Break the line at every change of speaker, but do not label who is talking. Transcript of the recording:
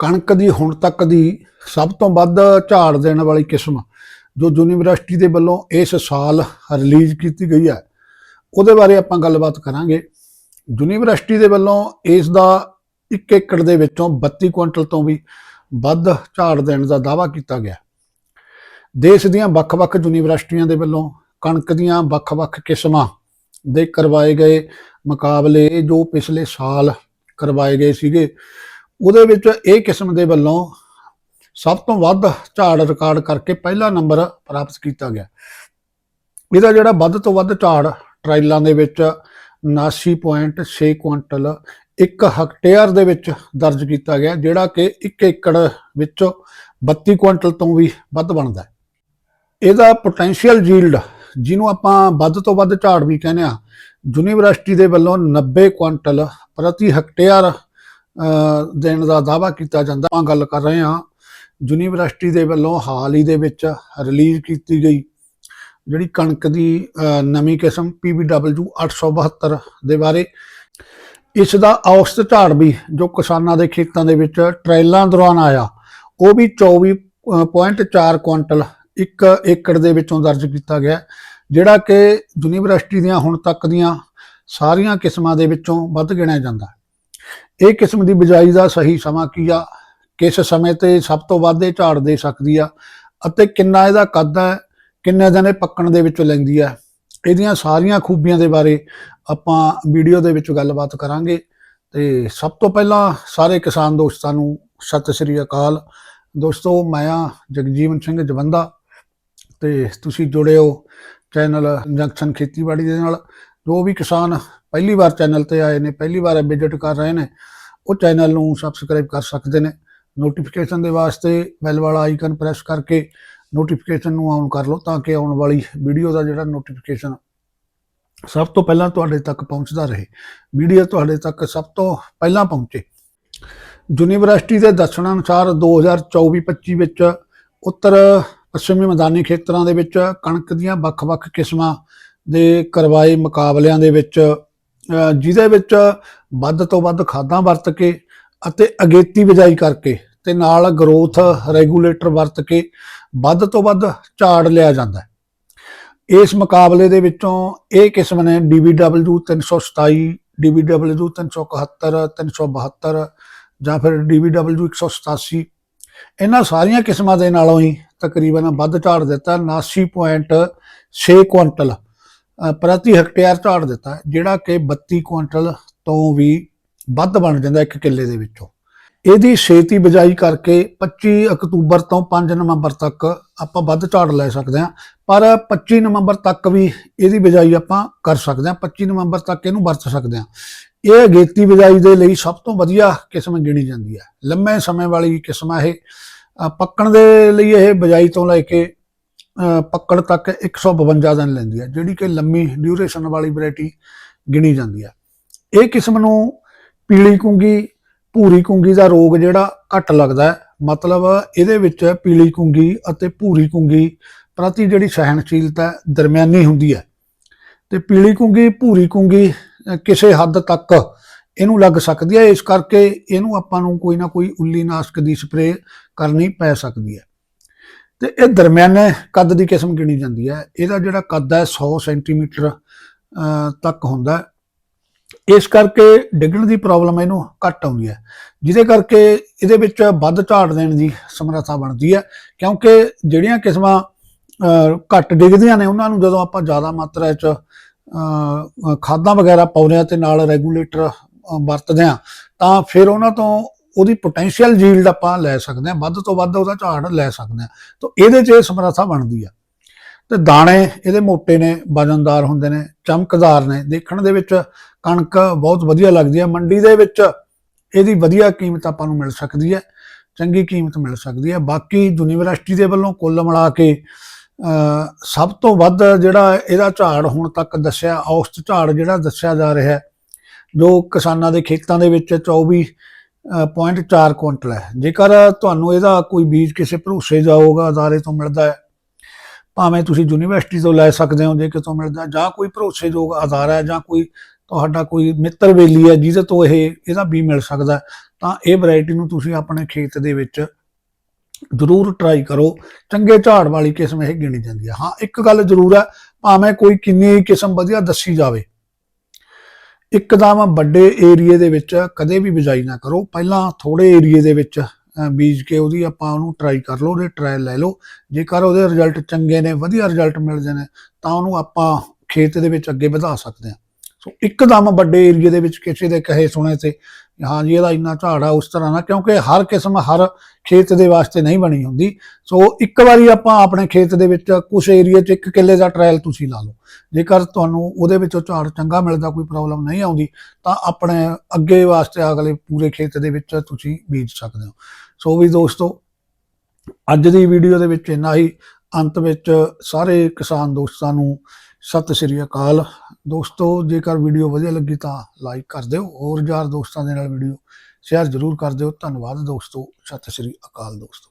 ਕਣਕ ਦੀ ਹੁਣ ਤੱਕ ਦੀ ਸਭ ਤੋਂ ਵੱਧ ਝਾੜ ਦੇਣ ਵਾਲੀ ਕਿਸਮ ਜੋ ਯੂਨੀਵਰਸਿਟੀ ਦੇ ਵੱਲੋਂ ਇਸ ਸਾਲ ਰਿਲੀਜ਼ ਕੀਤੀ ਗਈ ਹੈ, ਉਹਦੇ ਬਾਰੇ ਆਪਾਂ ਗੱਲਬਾਤ ਕਰਾਂਗੇ। ਯੂਨੀਵਰਸਿਟੀ ਦੇ ਵੱਲੋਂ ਇਸ ਦਾ 1 ਏਕੜ ਦੇ ਵਿੱਚੋਂ 32 ਕੁਇੰਟਲ ਤੋਂ ਵੀ ਵੱਧ ਝਾੜ ਦੇਣ ਦਾ ਦਾਅਵਾ ਕੀਤਾ ਗਿਆ। ਦੇਸ਼ ਦੀਆਂ ਵੱਖ-ਵੱਖ ਯੂਨੀਵਰਸਿਟੀਆਂ ਦੇ ਵੱਲੋਂ ਕਣਕ ਦੀਆਂ ਵੱਖ-ਵੱਖ ਕਿਸਮਾਂ ਦੇ ਕਰਵਾਏ ਗਏ ਮੁਕਾਬਲੇ ਜੋ ਪਿਛਲੇ ਸਾਲ ਕਰਵਾਏ ਗਏ ਸੀਗੇ ਉਹਦੇ ਵਿੱਚ ਇਹ ਕਿਸਮ ਦੇ ਵੱਲੋਂ ਸਭ ਤੋਂ ਵੱਧ ਝਾੜ ਰਿਕਾਰਡ ਕਰਕੇ ਪਹਿਲਾ ਨੰਬਰ ਪ੍ਰਾਪਤ ਕੀਤਾ ਗਿਆ। ਇਹਦਾ ਜਿਹੜਾ ਵੱਧ ਤੋਂ ਵੱਧ ਝਾੜ ਟ੍ਰਾਇਲਾਂ ਦੇ ਵਿੱਚ 79.6 ਕੁਇੰਟਲ 1 ਹੈਕਟੇਅਰ ਦੇ ਵਿੱਚ ਦਰਜ ਕੀਤਾ ਗਿਆ, ਜਿਹੜਾ ਕਿ 1 ਏਕੜ ਵਿੱਚੋਂ 32 ਕੁਇੰਟਲ ਤੋਂ ਵੀ ਵੱਧ ਬਣਦਾ ਹੈ। ਇਹਦਾ ਪੋਟੈਂਸ਼ੀਅਲ ਯੀਲਡ ਜਿਹਨੂੰ ਆਪਾਂ ਵੱਧ ਤੋਂ ਵੱਧ ਝਾੜ ਵੀ ਕਹਿੰਦੇ ਆ ਯੂਨੀਵਰਸਿਟੀ ਦੇ ਵੱਲੋਂ 90 ਕੁਇੰਟਲ ਪ੍ਰਤੀ ਹੈਕਟੇਅਰ ਦੇਣ ਦਾ ਦਾਅਵਾ ਕੀਤਾ ਜਾਂਦਾ। ਆਪਾਂ ਗੱਲ ਕਰ ਰਹੇ ਹਾਂ ਯੂਨੀਵਰਸਿਟੀ ਦੇ ਵੱਲੋਂ ਹਾਲ ਹੀ ਦੇ ਵਿੱਚ ਰਿਲੀਜ਼ ਕੀਤੀ ਗਈ, ਜਿਹੜੀ ਕਣਕ ਦੀ ਨਵੀਂ ਕਿਸਮ PBW 872 ਦੇ ਬਾਰੇ। ਇਸ ਦਾ ਔਸਤ ਝਾੜ ਵੀ ਜੋ ਕਿਸਾਨਾਂ ਦੇ ਖੇਤਾਂ ਦੇ ਵਿੱਚ ਟ੍ਰਾਇਲਾਂ ਦੌਰਾਨ ਆਇਆ, ਉਹ ਵੀ 24.4 ਕੁਇੰਟਲ ਇੱਕ ਏਕੜ ਦੇ ਵਿੱਚੋਂ ਦਰਜ ਕੀਤਾ ਗਿਆ, ਜਿਹੜਾ ਕਿ ਯੂਨੀਵਰਸਿਟੀ ਦੀਆਂ ਹੁਣ ਤੱਕ ਦੀਆਂ ਸਾਰੀਆਂ ਕਿਸਮਾਂ ਦੇ ਵਿੱਚੋਂ ਵੱਧ ਗਿਣਿਆ ਜਾਂਦਾ। ਇਹ ਕਿਸਮ ਦੀ ਬਿਜਾਈ ਦਾ ਸਹੀ ਸਮਾਂ ਕੀ ਆ? ਕਿਸ ਸਮੇਂ ਤੇ ਸਭ ਤੋਂ ਵੱਧ ਇਹ ਝਾੜ ਦੇ ਸਕਦੀ ਆ? ਅਤੇ ਕਿੰਨਾ ਇਹਦਾ ਕੱਦ ਹੈ? ਕਿੰਨੇ ਦਿਨ ਇਹ ਪੱਕਣ ਦੇ ਵਿੱਚ ਲੈਂਦੀ ਹੈ ਇਹਦੀਆਂ ਸਾਰੀਆਂ ਖੂਬੀਆਂ ਦੇ ਬਾਰੇ ਆਪਾਂ ਵੀਡੀਓ ਦੇ ਵਿੱਚ ਗੱਲਬਾਤ ਕਰਾਂਗੇ। ਤੇ ਸਭ ਤੋਂ ਪਹਿਲਾਂ ਸਾਰੇ ਕਿਸਾਨ ਦੋਸਤਾਂ ਨੂੰ ਸਤਿ ਸ੍ਰੀ ਅਕਾਲ। ਦੋਸਤੋ, ਮੈਂ ਆ ਜਗਜੀਵਨ ਸਿੰਘ ਜਵੰਦਾ। ਤੇ ਤੁਸੀਂ ਜੁੜੇ ਹੋ ਚੈਨਲ ਜੰਕਸ਼ਨ ਖੇਤੀਬਾੜੀ ਦੇ ਨਾਲ। ਜੋ ਵੀ ਕਿਸਾਨ ਪਹਿਲੀ ਵਾਰ ਚੈਨਲ ਤੇ ਆਏ ਨੇ, ਪਹਿਲੀ ਵਾਰ ਵਿਜ਼ਿਟ ਕਰ ਰਹੇ ਨੇ, ਉਹ ਚੈਨਲ ਨੂੰ ਸਬਸਕ੍ਰਾਈਬ ਕਰ ਸਕਦੇ ਨੇ। ਨੋਟੀਫਿਕੇਸ਼ਨ ਦੇ ਵਾਸਤੇ ਬੈਲ ਵਾਲਾ ਆਈਕਨ ਪ੍ਰੈਸ ਕਰਕੇ ਨੋਟੀਫਿਕੇਸ਼ਨ ਨੂੰ ਆਨ ਕਰ ਲਓ ਤਾਂ ਕਿ ਆਉਣ ਵਾਲੀ ਵੀਡੀਓ ਦਾ ਜਿਹੜਾ ਨੋਟੀਫਿਕੇਸ਼ਨ ਸਭ ਤੋਂ ਪਹਿਲਾਂ ਤੁਹਾਡੇ ਤੱਕ ਪਹੁੰਚਦਾ ਰਹੇ। ਵੀਡੀਓ ਤੁਹਾਡੇ ਤੱਕ ਸਭ ਤੋਂ ਪਹਿਲਾਂ ਪਹੁੰਚੇ। ਯੂਨੀਵਰਸਿਟੀ ਦੇ ਦੱਸਣ ਅਨੁਸਾਰ 2024-25 ਵਿੱਚ ਉੱਤਰ ਪੱਛਮੀ ਮੈਦਾਨੀ ਖੇਤਰਾਂ ਦੇ ਵਿੱਚ ਕਣਕ ਦੀਆਂ ਵੱਖ-ਵੱਖ ਕਿਸਮਾਂ ਦੇ ਕਰਵਾਏ ਮੁਕਾਬਲਿਆਂ ਦੇ ਵਿੱਚ ਜਿਹਦੇ ਵਿੱਚ ਵੱਧ ਤੋਂ ਵੱਧ ਖਾਦਾਂ ਵਰਤ ਕੇ ਅਤੇ ਅਗੇਤੀ ਬਿਜਾਈ ਕਰਕੇ ਤੇ ਨਾਲ ਗਰੋਥ ਰੈਗੂਲੇਟਰ ਵਰਤ ਕੇ ਵੱਧ ਤੋਂ ਵੱਧ ਝਾੜ ਲਿਆ ਜਾਂਦਾ ਇਸ ਮੁਕਾਬਲੇ ਦੇ ਵਿੱਚੋਂ ਇਹ ਕਿਸਮ ਨੇ DBW 327 DBW 371 372 ਜਾਂ ਫਿਰ DBW 187 ਇਹਨਾਂ ਸਾਰੀਆਂ ਕਿਸਮਾਂ ਦੇ ਨਾਲੋਂ ਹੀ ਤਕਰੀਬਨ ਵੱਧ ਝਾੜ ਦਿੱਤਾ 79.6 ਕੁਇੰਟਲ। ਪ੍ਰਤੀ ਹੈਕਟੇਅਰ ਝਾੜ ਦਿੱਤਾ, ਜਿਹੜਾ ਕਿ 32 ਕੁਇੰਟਲ ਤੋਂ ਵੀ ਵੱਧ ਬਣ ਜਾਂਦਾ ਇੱਕ ਕਿੱਲੇ ਦੇ ਵਿੱਚੋਂ। ਇਹਦੀ ਛੇਤੀ ਬਿਜਾਈ ਕਰਕੇ 25 ਅਕਤੂਬਰ ਤੋਂ 5 ਨਵੰਬਰ ਤੱਕ ਆਪਾਂ ਵੱਧ ਝਾੜ ਲੈ ਸਕਦੇ ਹਾਂ, ਪਰ 25 ਨਵੰਬਰ ਤੱਕ ਵੀ ਇਹਦੀ ਬਿਜਾਈ ਆਪਾਂ ਕਰ ਸਕਦੇ ਹਾਂ 25 ਨਵੰਬਰ ਤੱਕ ਇਹਨੂੰ ਵਰਤ ਸਕਦੇ ਹਾਂ। ਇਹ ਅਗੇਤੀ ਬਿਜਾਈ ਦੇ ਲਈ ਸਭ ਤੋਂ ਵਧੀਆ ਕਿਸਮ ਗਿਣੀ ਜਾਂਦੀ ਹੈ। ਲੰਮੇ ਸਮੇਂ ਵਾਲੀ ਕਿਸਮ ਹੈ ਇਹ। ਪੱਕਣ ਦੇ ਲਈ ਇਹ ਬਿਜਾਈ ਤੋਂ ਲੈ ਕੇ ਅ, ਪੱਕਣ ਤੱਕ 152 ਦਿਨ ਲੈਂਦੀ ਹੈ ਜਿਹੜੀ ਕਿ ਲੰਮੀ ਡਿਊਰੇਸ਼ਨ ਵਾਲੀ ਵੈਰਾਈਟੀ ਗਿਣੀ ਜਾਂਦੀ ਹੈ। ਇਹ ਕਿਸਮ ਨੂੰ ਪੀਲੀ ਕੁੰਗੀ ਭੂਰੀ ਕੁੰਗੀ ਦਾ ਰੋਗ ਜਿਹੜਾ ਘੱਟ ਲੱਗਦਾ ਹੈ ਮਤਲਬ ਇਹਦੇ ਵਿੱਚ ਪੀਲੀ ਕੁੰਗੀ ਅਤੇ ਭੂਰੀ ਕੁੰਗੀ ਪ੍ਰਤੀ ਜਿਹੜੀ ਸਹਿਣਸ਼ੀਲਤਾ ਦਰਮਿਆਨੀ ਹੁੰਦੀ ਹੈ। ਤੇ ਪੀਲੀ ਕੁੰਗੀ ਭੂਰੀ ਕੁੰਗੀ ਕਿਸੇ ਹੱਦ ਤੱਕ ਇਹਨੂੰ ਲੱਗ ਸਕਦੀ ਹੈ ਇਸ ਕਰਕੇ ਇਹਨੂੰ ਆਪਾਂ ਨੂੰ ਕੋਈ ਨਾ ਕੋਈ ਉੱਲੀ ਨਾਸ਼ਕ ਦੀ ਸਪਰੇਅ ਕਰਨੀ ਪੈ ਸਕਦੀ ਹੈ। ਤੇ ਇਹ ਦਰਮਿਆਨੇ ਕੱਦ ਦੀ ਕਿਸਮ ਗਿਣੀ ਜਾਂਦੀ ਹੈ। ਇਹਦਾ ਜਿਹੜਾ ਕੱਦ ਹੈ 100 ਸੈਂਟੀਮੀਟਰ ਤੱਕ ਹੁੰਦਾ ਇਸ ਕਰਕੇ ਡਿੱਗਣ ਦੀ ਪ੍ਰੋਬਲਮ ਇਹਨੂੰ ਘੱਟ ਆਉਂਦੀ ਹੈ। ਜਿਹਦੇ ਕਰਕੇ ਇਹਦੇ ਵਿੱਚ ਵੱਧ ਝਾੜ ਦੇਣ ਦੀ ਸਮਰੱਥਾ ਬਣਦੀ ਹੈ। ਕਿਉਂਕਿ ਜਿਹੜੀਆਂ ਕਿਸਮਾਂ ਘੱਟ ਡਿੱਗਦੀਆਂ ਨੇ, ਉਹਨਾਂ ਨੂੰ ਜਦੋਂ ਆਪਾਂ ਜ਼ਿਆਦਾ ਮਾਤਰਾ 'ਚ ਖਾਦਾਂ ਵਗੈਰਾ ਪਾਉਂਦੇ ਆ ਤੇ ਨਾਲ ਰੈਗੂਲੇਟਰ ਵਰਤਦੇ ਆ ਤਾਂ ਫਿਰ ਉਹਨਾਂ ਤੋਂ ਉਹਦੀ ਪੋਟੈਂਸ਼ੀਅਲ ਯੀਲਡ ਆਪਾਂ ਲੈ ਸਕਦੇ ਹਾਂ, ਵੱਧ ਤੋਂ ਵੱਧ ਉਹਦਾ ਝਾੜ ਲੈ ਸਕਦੇ ਹਾਂ। ਤਾਂ ਇਹਦੇ 'ਚ ਇਹ ਸਮਰੱਥਾ ਬਣਦੀ ਆ। ਤੇ ਦਾਣੇ ਇਹਦੇ ਮੋਟੇ ਨੇ, ਵਜਨਦਾਰ ਹੁੰਦੇ ਨੇ, ਚਮਕਦਾਰ ਨੇ। ਦੇਖਣ ਦੇ ਵਿੱਚ ਕਣਕ ਬਹੁਤ ਵਧੀਆ ਲੱਗਦੀ ਹੈ ਮੰਡੀ ਦੇ ਵਿੱਚ ਇਹਦੀ ਵਧੀਆ ਕੀਮਤ ਆਪਾਂ ਨੂੰ ਮਿਲ ਸਕਦੀ ਹੈ ਚੰਗੀ ਕੀਮਤ ਮਿਲ ਸਕਦੀ ਹੈ ਬਾਕੀ ਯੂਨੀਵਰਸਿਟੀ ਦੇ ਵੱਲੋਂ ਕੁੱਲ ਮਿਲਾ ਕੇ ਸਭ ਤੋਂ ਵੱਧ ਜਿਹੜਾ ਇਹਦਾ ਝਾੜ ਹੁਣ ਤੱਕ ਦੱਸਿਆ, ਔਸਤ ਝਾੜ ਜਿਹੜਾ ਦੱਸਿਆ ਜਾ ਰਿਹਾ, ਜੋ ਕਿਸਾਨਾਂ ਦੇ ਖੇਤਾਂ ਦੇ ਵਿੱਚ 24 ਅ, ਪੁਆਇੰਟ 4 ਕੁਇੰਟਲ ਹੈ। ਜੇਕਰ ਤੁਹਾਨੂੰ ਇਹਦਾ ਕੋਈ ਬੀਜ ਕਿਸੇ ਭਰੋਸੇ ਜਾਊਗਾ ਅਦਾਰੇ ਤੋਂ ਮਿਲਦਾ ਹੈ ਭਾਵੇਂ ਤੁਸੀਂ ਯੂਨੀਵਰਸਿਟੀ ਤੋਂ ਲੈ ਸਕਦੇ ਹੋ ਜੇ ਕਿਤੋਂ ਮਿਲਦਾ ਜਾਂ ਕੋਈ ਭਰੋਸੇਯੋਗ ਅਦਾਰਾ ਹੈ ਜਾਂ ਕੋਈ ਤੁਹਾਡਾ ਕੋਈ ਮਿੱਤਰ ਵੇਲੀ ਹੈ ਜਿਹਦੇ ਤੋਂ ਇਹ ਇਹਦਾ ਵੀ ਮਿਲ ਸਕਦਾ ਤਾਂ ਇਹ ਵੈਰਾਈਟੀ ਨੂੰ ਤੁਸੀਂ ਆਪਣੇ ਖੇਤ ਦੇ ਵਿੱਚ ਜ਼ਰੂਰ ਟਰਾਈ ਕਰੋ। ਚੰਗੇ ਝਾੜ ਵਾਲੀ ਕਿਸਮ ਇਹ ਗਿਣੀ ਜਾਂਦੀ ਹੈ। ਹਾਂ ਇੱਕ ਗੱਲ ਜ਼ਰੂਰ ਹੈ ਭਾਵੇਂ ਕੋਈ ਕਿੰਨੀ ਕਿਸਮ ਵਧੀਆ ਦੱਸੀ ਜਾਵੇ ਇੱਕਦਮ ਵੱਡੇ ਏਰੀਏ ਦੇ ਵਿੱਚ ਕਦੇ ਵੀ ਬਿਜਾਈ ਨਾ ਕਰੋ। ਪਹਿਲਾਂ ਥੋੜੇ ਏਰੀਏ ਦੇ ਵਿੱਚ ਬੀਜ ਕੇ ਉਹਦੀ ਆਪਾਂ ਉਹਨੂੰ ਟਰਾਈ ਕਰ ਲਓ, ਉਹਦੇ ਟਰਾਇਲ ਲੈ ਲਓ। ਜੇਕਰ ਉਹਦੇ ਰਿਜ਼ਲਟ ਚੰਗੇ ਨੇ, ਵਧੀਆ ਰਿਜ਼ਲਟ ਮਿਲਦੇ ਨੇ, ਤਾਂ ਉਹਨੂੰ ਆਪਾਂ ਖੇਤ ਦੇ ਵਿੱਚ ਅੱਗੇ ਵਧਾ ਸਕਦੇ ਹਾਂ। ਸੋ ਇੱਕਦਮ ਵੱਡੇ ਏਰੀਏ ਦੇ ਵਿੱਚ ਕਿਸੇ ਦੇ ਕਹੇ ਸੁਣੇ ਤੇ ਹਾਂ ਜੀ, ਇਹਦਾ ਇੰਨਾ ਝਾੜ ਆ, ਉਸ ਤਰ੍ਹਾਂ ਨਾ, ਕਿਉਂਕਿ ਹਰ ਕਿਸਮ, ਹਰ ਖੇਤ ਦੇ ਵਾਸਤੇ ਨਹੀਂ ਬਣੀ ਹੁੰਦੀ। ਸੋ ਇੱਕ ਵਾਰੀ ਆਪਾਂ ਆਪਣੇ ਖੇਤ ਦੇ ਵਿੱਚ ਕੁਝ ਏਰੀਏ 'ਚ ਇੱਕ ਕਿੱਲੇ ਦਾ ਟਰਾਇਲ ਤੁਸੀਂ ਲਾ ਲਓ। ਜੇਕਰ ਤੁਹਾਨੂੰ ਉਹਦੇ ਵਿੱਚੋਂ ਝਾੜ ਚੰਗਾ ਮਿਲਦਾ, ਕੋਈ ਪ੍ਰੋਬਲਮ ਨਹੀਂ ਆਉਂਦੀ, ਤਾਂ ਆਪਣੇ ਅੱਗੇ ਵਾਸਤੇ ਅਗਲੇ ਪੂਰੇ ਖੇਤ ਦੇ ਵਿੱਚ ਤੁਸੀਂ ਬੀਜ ਸਕਦੇ ਹੋ। ਸੋ ਵੀ ਦੋਸਤੋ, ਅੱਜ ਦੀ ਵੀਡੀਓ ਦੇ ਵਿੱਚ ਇੰਨਾ ਹੀ। ਅੰਤ ਵਿੱਚ ਸਾਰੇ ਕਿਸਾਨ ਦੋਸਤਾਂ ਨੂੰ ਸਤਿ ਸ੍ਰੀ ਅਕਾਲ। ਦੋਸਤੋ, ਜੇਕਰ ਵੀਡੀਓ ਵਧੀਆ ਲੱਗੀ ਤਾਂ ਲਾਈਕ ਕਰ ਦਿਓ ਹੋਰ ਯਾਰ ਦੋਸਤਾਂ ਦੇ ਨਾਲ ਵੀਡੀਓ ਸ਼ੇਅਰ ਜ਼ਰੂਰ ਕਰ ਦਿਓ। ਧੰਨਵਾਦ ਦੋਸਤੋ, ਸਤਿ ਸ੍ਰੀ ਅਕਾਲ ਦੋਸਤੋ।